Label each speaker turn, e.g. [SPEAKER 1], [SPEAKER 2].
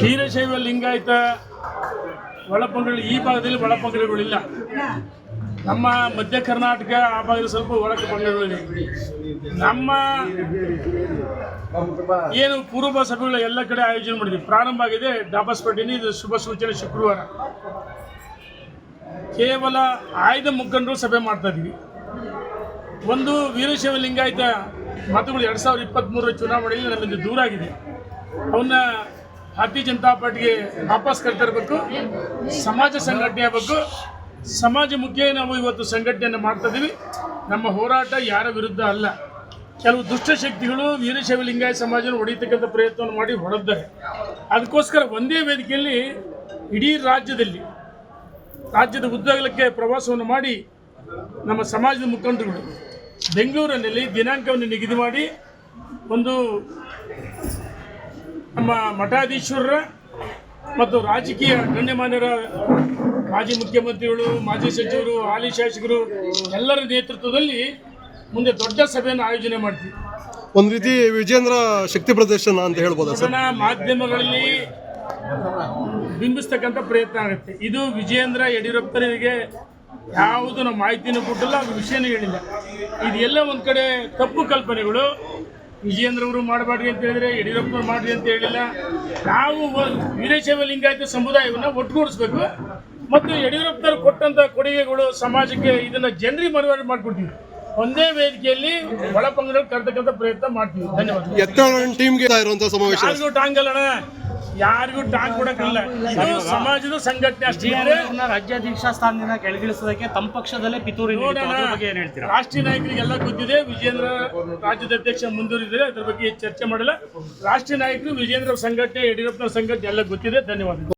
[SPEAKER 1] ವೀರಶೈವ ಲಿಂಗಾಯತ ಒಳಪಂಗಡ, ಈ ಭಾಗದಲ್ಲಿ ಒಳಪಂಗಡಗಳಿಲ್ಲ. ನಮ್ಮ ಮಧ್ಯ ಕರ್ನಾಟಕ, ಆ ಭಾಗದಲ್ಲಿ ಸ್ವಲ್ಪ ಒಳಕ ಪಂಗಡಗಳಿವೆ. ನಮ್ಮ ಏನು ಪೂರ್ವ ಸಭೆಗಳು ಎಲ್ಲ ಕಡೆ ಆಯೋಜನೆ ಮಾಡಿದ್ವಿ. ಪ್ರಾರಂಭ ಆಗಿದೆ ಡಾಬಾಸ್ಪೇಟೆಯಲ್ಲಿ ಇದು ಶುಭ ಸೂಚನೆ ಶುಕ್ರವಾರ. ಕೇವಲ ಆಯ್ದ ಮುಖಂಡರು ಸಭೆ ಮಾಡ್ತಾ ಇದ್ವಿ. ಒಂದು ವೀರಶೈವ ಲಿಂಗಾಯತ ಮತಗಳು ಎರಡು ಸಾವಿರದ ಇಪ್ಪತ್ತ್ಮೂರರ ಚುನಾವಣೆಯಲ್ಲಿ ನಮ್ಮಿಂದ ದೂರ ಆಗಿದೆ. ಅವನ್ನ ಭಾರತೀಯ ಜನತಾ ಪಾರ್ಟಿಗೆ ವಾಪಸ್ ಕರ್ತರಬೇಕು. ಸಮಾಜ ಸಂಘಟನೆ ಆಗಬೇಕು ಸಮಾಜ ಮುಖ್ಯ ನಾವು ಇವತ್ತು ಸಂಘಟನೆಯನ್ನು ಮಾಡ್ತಾ ಇದ್ದೀವಿ ನಮ್ಮ ಹೋರಾಟ ಯಾರ ವಿರುದ್ಧ ಅಲ್ಲ. ಕೆಲವು ದುಷ್ಟಶಕ್ತಿಗಳು ವೀರಶೈವ ಲಿಂಗಾಯತ ಸಮಾಜನ ಹೊಡೆಯತಕ್ಕಂಥ ಪ್ರಯತ್ನವನ್ನು ಮಾಡಿ ಹೊಡೆದಿದ್ದಾರೆ ಅದಕ್ಕೋಸ್ಕರ ಒಂದೇ ವೇದಿಕೆಯಲ್ಲಿ ಇಡೀ ರಾಜ್ಯದಲ್ಲಿ, ರಾಜ್ಯದ ಉದ್ದಗಲಕ್ಕೆ ಪ್ರವಾಸವನ್ನು ಮಾಡಿ ನಮ್ಮ ಸಮಾಜದ ಮುಖಂಡರುಗಳು ಬೆಂಗಳೂರಿನಲ್ಲಿ ದಿನಾಂಕವನ್ನು ನಿಗದಿ ಮಾಡಿ ಒಂದು ನಮ್ಮ ಮಠಾಧೀಶ್ವರರ ಮತ್ತು ರಾಜಕೀಯ ಗಣ್ಯಮಾನ್ಯರ ಮಾಜಿ ಮುಖ್ಯಮಂತ್ರಿಗಳು ಮಾಜಿ ಸಚಿವರು ಹಾಲಿ ಶಾಸಕರು ಎಲ್ಲರ ನೇತೃತ್ವದಲ್ಲಿ ಮುಂದೆ ದೊಡ್ಡ ಸಭೆಯನ್ನು ಆಯೋಜನೆ ಮಾಡ್ತೀವಿ.
[SPEAKER 2] ಒಂದು ರೀತಿ ವಿಜೇಂದ್ರ ಶಕ್ತಿ ಪ್ರದರ್ಶನ ಅಂತ ಹೇಳ್ಬೋದು ಸರ್?
[SPEAKER 1] ಮಾಧ್ಯಮಗಳಲ್ಲಿ ಬಿಂಬಿಸ್ತಕ್ಕಂಥ ಪ್ರಯತ್ನ ಆಗುತ್ತೆ. ಇದು ವಿಜೇಂದ್ರ ಯಡಿಯೂರಪ್ಪರಿಗೆ ಯಾವುದು ನಮ್ಮ ಮಾಹಿತಿನೂ ಕೊಟ್ಟಿಲ್ಲ ವಿಷಯನೂ ಹೇಳಿಲ್ಲ. ಇದೆಲ್ಲ ಒಂದು ಕಡೆ ತಪ್ಪು ಕಲ್ಪನೆಗಳು. ವಿಜಯೇಂದ್ರ ಅವರು ಮಾಡಬಾರ್ದು ಅಂತ ಹೇಳಿದ್ರೆ ಯಡಿಯೂರಪ್ಪನವ್ರು ಮಾಡ್ರಿ ಅಂತ ಹೇಳಿಲ್ಲ. ನಾವು ವೀರಶೈವ ಲಿಂಗಾಯತ ಸಮುದಾಯವನ್ನು ಒಟ್ಟುಗೂಡಿಸ್ಬೇಕು. ಮತ್ತು ಯಡಿಯೂರಪ್ಪನವರು ಕೊಟ್ಟಂತ ಕೊಡುಗೆಗಳು ಸಮಾಜಕ್ಕೆ ಇದನ್ನ ಜನರಿಗೆ ಮನವರಿಕೆ ಮಾಡ್ಕೊಡ್ತೀವಿ. ಒಂದೇ ವೇದಿಕೆಯಲ್ಲಿ ಒಳಪಂಗಡಗಳು ಕರ್ತಕ್ಕಂಥ ಪ್ರಯತ್ನ ಮಾಡ್ತೀವಿ. ಧನ್ಯವಾದ
[SPEAKER 2] ಸಮಾವೇಶ.
[SPEAKER 1] ಯಾರಿಗೂ ಟಾಂಗ್ ಯಾರಿಗೂ ಕೊಡಕ್ಕಿಲ್ಲ. ಇದು ಸಮಾಜದ ಸಂಘಟನೆ ಅಷ್ಟೇ.
[SPEAKER 3] ರಾಜ್ಯಾಧ್ಯಕ್ಷ ಸ್ಥಾನದಿಂದ ಕೆಳಗಿಳಿಸೋದಕ್ಕೆ ತಮ್ಮ ಪಕ್ಷದಲ್ಲೇ ಪಿತೂರಿ ಏನ್ ಹೇಳ್ತೀರಾ?
[SPEAKER 1] ರಾಷ್ಟ್ರೀಯ ನಾಯಕರಿಗೆಲ್ಲ ಗೊತ್ತಿದೆ. ವಿಜೇಂದ್ರ ರಾಜ್ಯದ ಅಧ್ಯಕ್ಷ ಮುಂದುವರಿದರೆ ಅದ್ರ ಬಗ್ಗೆ ಚರ್ಚೆ ಮಾಡಲ್ಲ. ರಾಷ್ಟ್ರೀಯ ನಾಯಕರು ವಿಜೇಂದ್ರ ಸಂಘಟನೆ ಯಡಿಯೂರಪ್ಪನ ಸಂಘಟನೆ ಎಲ್ಲ ಗೊತ್ತಿದೆ. ಧನ್ಯವಾದಗಳು.